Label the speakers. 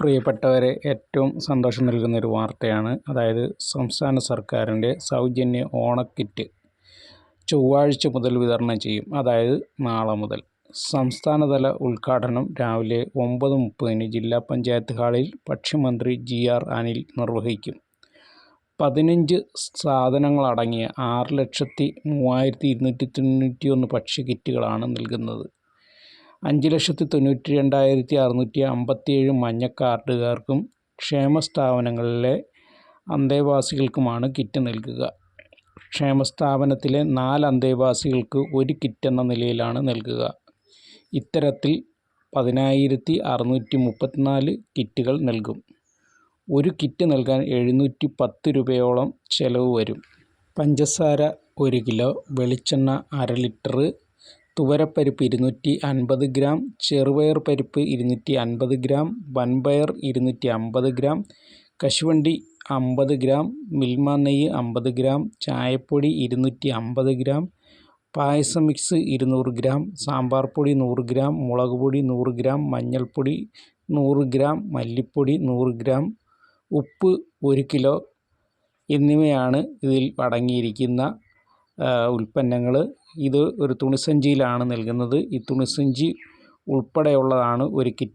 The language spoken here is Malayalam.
Speaker 1: പ്രിയപ്പെട്ടവരെ ഏറ്റവും സന്തോഷം നൽകുന്ന ഒരു വാർത്തയാണ്. അതായത് സംസ്ഥാന സർക്കാരിന്റെ സൗജന്യ ഓണക്കിറ്റ് ചൊവ്വാഴ്ച മുതൽ വിതരണം ചെയ്യും. അതായത് നാളെ മുതൽ. സംസ്ഥാനതല ഉദ്ഘാടനം രാവിലെ ഒമ്പത് മുപ്പതിന് ജില്ലാ പഞ്ചായത്ത് ഹാളിൽ ഭക്ഷ്യമന്ത്രി ജി ആർ അനിൽ നിർവഹിക്കും. പതിനഞ്ച് സാധനങ്ങളടങ്ങിയ ആറ് ലക്ഷത്തി മൂവായിരത്തി ഇരുന്നൂറ്റി തൊണ്ണൂറ്റി ഒന്ന് ഭക്ഷ്യക്കിറ്റുകളാണ് നൽകുന്നത്. അഞ്ച് ലക്ഷത്തി തൊണ്ണൂറ്റി രണ്ടായിരത്തി അറുന്നൂറ്റി അമ്പത്തിയേഴ് മഞ്ഞ കാർഡുകാർക്കും ക്ഷേമ സ്ഥാപനങ്ങളിലെ അന്തേവാസികൾക്കുമാണ് കിറ്റ് നൽകുക. ക്ഷേമ സ്ഥാപനത്തിലെ നാല് അന്തേവാസികൾക്ക് ഒരു കിറ്റ് എന്ന നിലയിലാണ് നൽകുക. ഇത്തരത്തിൽ പതിനായിരത്തി അറുന്നൂറ്റി മുപ്പത്തിനാല് കിറ്റുകൾ നൽകും. ഒരു കിറ്റ് നൽകാൻ എഴുന്നൂറ്റി പത്ത് രൂപയോളം ചിലവ് വരും. പഞ്ചസാര ഒരു കിലോ വെളിച്ചെണ്ണ അര ലിറ്റർ തുവരപ്പരിപ്പ് ഇരുന്നൂറ്റി അൻപത് ഗ്രാം ചെറുപയർ പരിപ്പ് ഇരുന്നൂറ്റി അൻപത് ഗ്രാം വൻപയർ ഇരുന്നൂറ്റി അമ്പത് ഗ്രാം കശുവണ്ടി അമ്പത് ഗ്രാം മിൽമ നെയ്യ് അമ്പത് ഗ്രാം ചായപ്പൊടി ഇരുന്നൂറ്റി അമ്പത് ഗ്രാം പായസം മിക്സ് ഇരുന്നൂറ് ഗ്രാം സാമ്പാർ പൊടി നൂറ് ഗ്രാം മുളക് പൊടി നൂറ് ഗ്രാം മഞ്ഞൾപ്പൊടി നൂറ് ഗ്രാം മല്ലിപ്പൊടി നൂറ് ഗ്രാം ഉപ്പ് ഒരു കിലോ എന്നിവയാണ് ഇതിൽ അടങ്ങിയിരിക്കുന്ന ഉൽപ്പന്നങ്ങൾ ഇത് ഒരു തുണിസഞ്ചിയിലാണ് നൽകുന്നത്. ഈ തുണിസഞ്ചി ഉൾപ്പെടെയുള്ളതാണ് ഒരു കിറ്റ്.